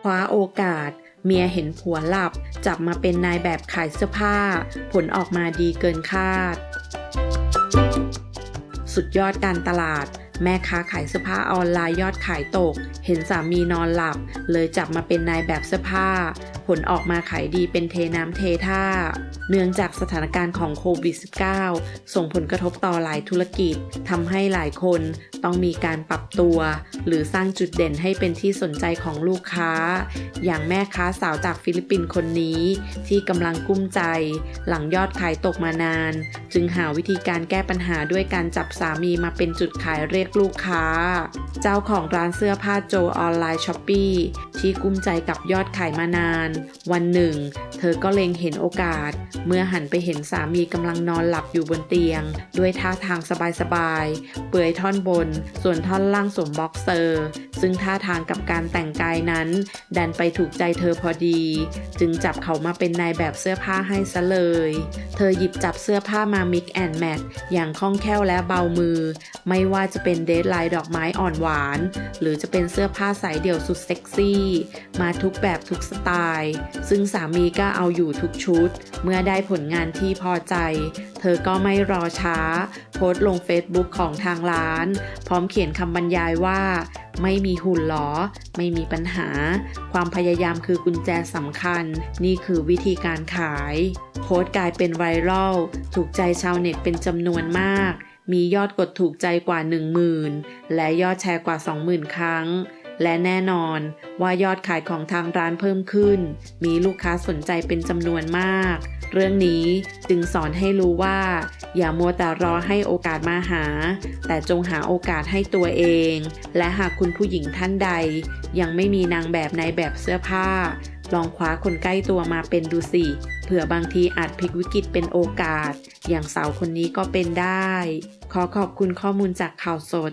คว้าโอกาส เมียเห็นผัวหลับ จับมาเป็นนายแบบขายเสื้อผ้า ผลออกมาดีเกินคาด สุดยอดการตลาด แม่ค้าขายเสื้อผ้าออนไลน์ยอดขายตก เห็นสามีนอนหลับ เลยจับมาเป็นนายแบบเสื้อผ้า ผลออกมาขายดีเป็นเทน้ำเทท่า เนื่องจากสถานการณ์ของโควิด -19 ส่งผลกระทบต่อหลายธุรกิจทำให้หลายคนต้องมีการปรับตัว หรือสร้างจุดเด่นให้เป็นที่สนใจของลูกค้า อย่างแม่ค้าสาวจากฟิลิปปินส์คนนี้ ที่กำลังกุ้มใจ หลังยอดขายตกมานาน จึงหาวิธีการแก้ปัญหาด้วยการจับสามีมาเป็นจุดขายเรียกลูกค้า เจ้าของร้านเสื้อผ้าโจออนไลน์ช้อปปี้ที่กุ้มใจกับยอดขายมานาน วันหนึ่ง เธอก็เล็งเห็นโอกาสเมื่อหันไปเห็นสามีกำลังนอนหลับอยู่บนเตียง ด้วยท่าทางสบายๆ เปลือยท่อนบน ส่วนท่อนล่างสวมบ็อกเซอร์ ซึ่งท่าทางกับการแต่งกายนั้น ดันไปถูกใจเธอพอดี จึงจับเขามาเป็นนายแบบเสื้อผ้าให้ซะเลย เธอหยิบจับเสื้อผ้ามามิกแอนแมทอย่างคล่องแคล่วและเบามือ ไม่ว่าจะเป็นเดทไลน์ดอกไม้อ่อนหวาน หรือจะเป็นเสื้อผ้าสายเดี่ยวสุดเซ็กซี่ มาทุกแบบทุกสไตล์ ซึ่งสามีก็เอาอยู่ทุกชุด เมื่อไได้ผลงานที่พอใจ เธอก็ไม่รอช้า โพสต์ลง Facebook ของทางร้าน พร้อมเขียนคำบรรยายว่า ไม่มีหุ่นหรอ ไม่มีปัญหา ความพยายามคือกุญแจสำคัญ นี่คือวิธีการขาย โพสต์กลายเป็นไวรัล ถูกใจชาวเน็ตเป็นจำนวนมาก มียอดกดถูกใจกว่า 10,000 และยอดแชร์กว่า 20,000 ครั้ง และแน่นอนว่ายอดขายของทางร้านเพิ่มขึ้น มีลูกค้าสนใจเป็นจำนวนมาก เรื่องนี้จึงสอนให้รู้ว่า อย่ามัวแต่รอให้โอกาสมาหา แต่จงหาโอกาสให้ตัวเอง และหากคุณผู้หญิงท่านใด ยังไม่มีนางแบบในแบบเสื้อผ้า ลองคว้าคนใกล้ตัวมาเป็นดูสิเผื่อบางทีอาจพลิกวิกฤตเป็นโอกาส อย่างสาวคนนี้ก็เป็นได้ ขอขอบคุณข้อมูลจากข่าวสด